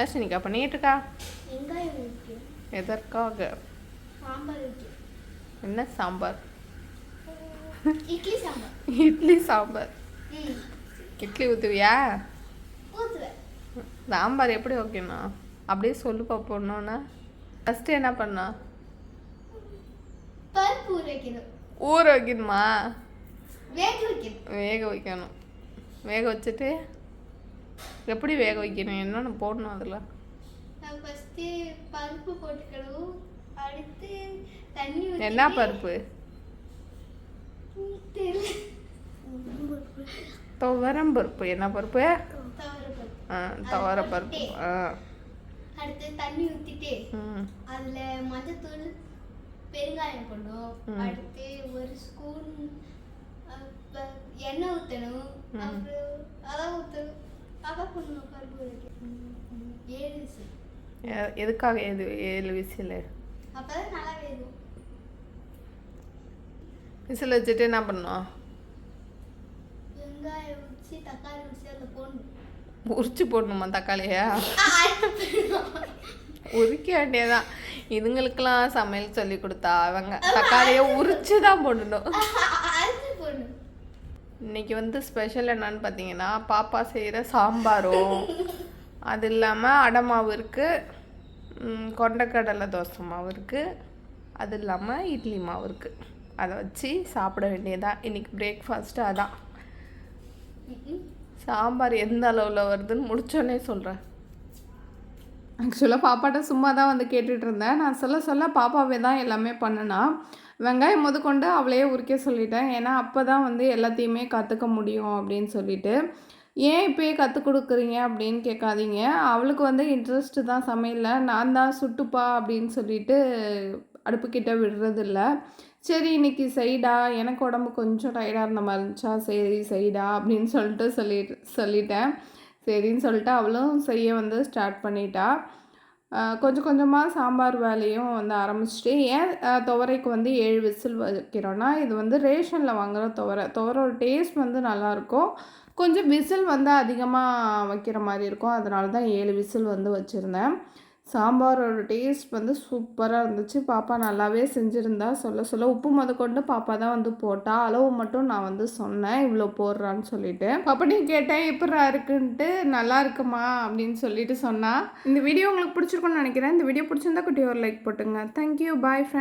அஸ்வினிக்கா பண்ணிட்டு இருக்கா. எதற்காக? என்ன சாம்பார்? இட்லி சாம்பார். இட்லி ஊற்றுவியா சாம்பார் எப்படி வைக்கணும் அப்படியே சொல்லு பார்ப்போம்னா ஃபஸ்ட்டு என்ன பண்ணா? ஊற வைக்கணும். ஊற வைக்கணுமா? வேக வைக்கணும். வேக வைக்கணும். வேக வச்சுட்டு எப்படி வேக வைக்கணும்? என்னென்ன போடணும் அதில்? ஃபஸ்ட்டு பருப்பு போட்டுக்கணும். அடுத்து தண்ணி என்ன பருப்பு? துவரம் பருப்பு. என்ன பருப்பு? ஆ துவர பருப்பு. ஆ. அடுத்து தண்ணி ஊற்றிட்டு அதில் மஞ்சத்தூள் பெருங்காயம் போடணும். அடுத்து ஒரு ஸ்பூன் எண்ணெய் ஊற்றணும். அப்புறம் அதான் ஊற்றணும் எதுக்காக எது ஏழு விசில்? விசில் வச்சுட்டு என்ன பண்ணோம்? உரிச்சு போடணுமா. தக்காளியா? உரிக்க வேண்டியதான் இதுங்களுக்கெல்லாம் சமையல் சொல்லி கொடுத்தா அவங்க தக்காளியை உரிச்சு தான் போடணும் இன்னைக்கு வந்து ஸ்பெஷல் என்னன்னு பார்த்தீங்கன்னா பாப்பா செய்கிற சாம்பாரும் அது இல்லாமல் அடை மாவு இருக்குது கொண்டக்கடலை தோசை மாவு இருக்குது அது இல்லாமல் இட்லி மாவு இருக்குது அதை வச்சு சாப்பிட வேண்டியதான் இன்னைக்கு பிரேக்ஃபாஸ்ட்டு அதான். சாம்பார் எந்த அளவில் வருதுன்னு முடிச்சோன்னே சொல்கிறேன் ஆக்சுவலாக பாப்பாட்ட சும்மா தான் வந்து கேட்டுட்ருந்தேன் நான் சொல்ல சொல்ல பாப்பாவே தான் எல்லாமே பண்ணுனா வெங்காயம் முதற்கொண்டு அவளையே உரிக்க சொல்லிட்டேன். ஏன்னா அப்போ தான் வந்து எல்லாத்தையுமே கற்றுக்க முடியும் அப்படின்னு சொல்லிட்டு. ஏன் இப்போயே கற்றுக் கொடுக்குறீங்க அப்படின்னு கேட்காதீங்க. அவளுக்கு வந்து இன்ட்ரெஸ்ட்டு தான் சமையலில். நான் தான் சுட்டுப்பா அப்படின்னு சொல்லிட்டு அடுப்புக்கிட்ட விடுறதில்ல. சரி இன்னைக்கு செய்டா. எனக்கு உடம்பு கொஞ்சம் டயர்டாக இருந்த மாதிரி இருந்துச்சா? சரி செய்டா அப்படின்னு சொல்லிட்டு சொல்லி சொல்லிட்டேன். சரின்னு சொல்லிட்டு அவளும் செய்ய வந்து ஸ்டார்ட் பண்ணிட்டா. கொஞ்சம் கொஞ்சமாக சாம்பார் வேலையும் வந்து ஆரம்பிச்சிட்டு ஏன் துவரைக்கு வந்து ஏழு விசில் வைக்கிறோன்னா இது வந்து ரேஷனில் வாங்குகிற துவரை துவரோட டேஸ்ட் வந்து நல்லாயிருக்கும் கொஞ்சம் விசில் வந்து அதிகமாக வைக்கிற மாதிரி இருக்கும். அதனால தான் ஏழு விசில் வந்து வச்சுருந்தேன். சாம்பாரோட டேஸ்ட் வந்து சூப்பராக இருந்துச்சு. பாப்பா நல்லாவே செஞ்சுருந்தா. சொல்ல சொல்ல உப்பு முத கொண்டு பாப்பா தான் வந்து போட்டா. அளவு மட்டும் நான் வந்து சொன்னேன். இவ்வளோ போடுறான்னு சொல்லிட்டு. நீ கேட்டேன். எப்படா இருக்குன்ட்டு. நல்லா இருக்குமா? அப்படின்னு சொல்லிட்டு சொன்னா. இந்த வீடியோ உங்களுக்கு பிடிச்சிருக்கும்னு நினைக்கிறேன். இந்த வீடியோ பிடிச்சிருந்தா குட்டி ஒரு லைக் போட்டுங்க. Thank you bye friend